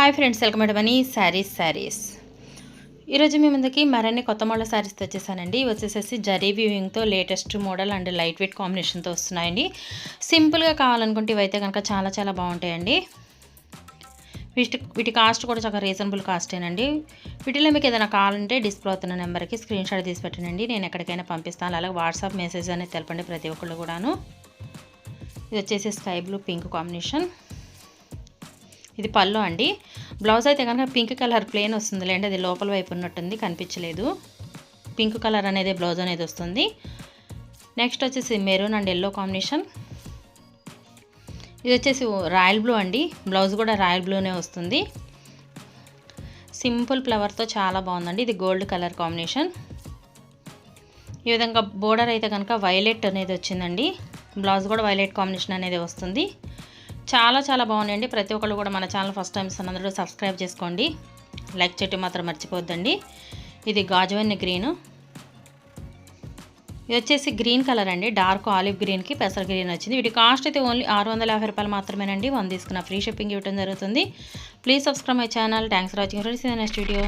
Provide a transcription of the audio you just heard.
Hi friends welcome Adavani sarees sarees. ఈరోజు మీ ముందుకి మరిన్ని కొత్త మోడల్ శారీస్ తెచ్చేసానండి. వచ్చేసేసి zari వ్యూయింగ్తో latest model and light weight కాంబినేషన్తో వస్తున్నాయండి. సింపుల్గా కావాలనుకుంటే ఇవైతే కనుక చాలా చాలా బాగుంటాయండి. వీటి వీటి కాస్ట్ కూడా చాలా రీజనబుల్ కాస్టేనండి. వీటిలో మీకు ఏదైనా కావాలంటే డిస్ప్లే అవుతున్న నెంబర్కి స్క్రీన్ షాట్ తీసి పెట్టండి నేను ఎక్కడికైనా పంపిస్తాను. అలాగే వాట్సాప్ మెసేజ్ అనేది తెలపండి ప్రతి ఒక్కళ్ళు కూడాను. ఇది వచ్చేసి స్కై బ్లూ పింక్ కాంబినేషన్. ఇది పళ్ళు అండి. బ్లౌజ్ అయితే కనుక పింక్ కలర్ ప్లేన్ వస్తుంది లేండి. అది లోపల వైపు ఉన్నట్టుంది కనిపించలేదు. పింక్ కలర్ అనేది బ్లౌజ్ అనేది వస్తుంది. నెక్స్ట్ వచ్చేసి మెరూన్ అండ్ ఎల్లో కాంబినేషన్ ఇది వచ్చేసి రాయల్ బ్లూ అండి. బ్లౌజ్ కూడా రాయల్ బ్లూనే వస్తుంది. సింపుల్ ఫ్లవర్తో చాలా బాగుందండి. ఇది గోల్డ్ కలర్ కాంబినేషన్ ఈ విధంగా బోర్డర్ అయితే కనుక వైలెట్ అనేది వచ్చిందండి. బ్లౌజ్ కూడా వైలెట్ కాంబినేషన్ అనేది వస్తుంది. చాలా చాలా బాగున్నాయండి. ప్రతి ఒక్కళ్ళు కూడా మన ఛానల్ ఫస్ట్ టైం అందరూ సబ్స్క్రైబ్ చేసుకోండి. లైక్ చేయటం మాత్రం మర్చిపోద్దండి ఇది గాజువన్ని గ్రీను. ఇది వచ్చేసి గ్రీన్ కలర్ అండి. డార్క్ ఆలివ్ గ్రీన్కి పెసర్ గ్రీన్ వచ్చింది. వీటి కాస్ట్ అయితే ఓన్లీ ఆరు వందల యాభై రూపాయలు మాత్రమేనండి. వన్ తీసుకున్న ఫ్రీ షిప్పింగ్ ఇవ్వడం జరుగుతుంది. Please subscribe my channel. Thanks for watching. Friends next video.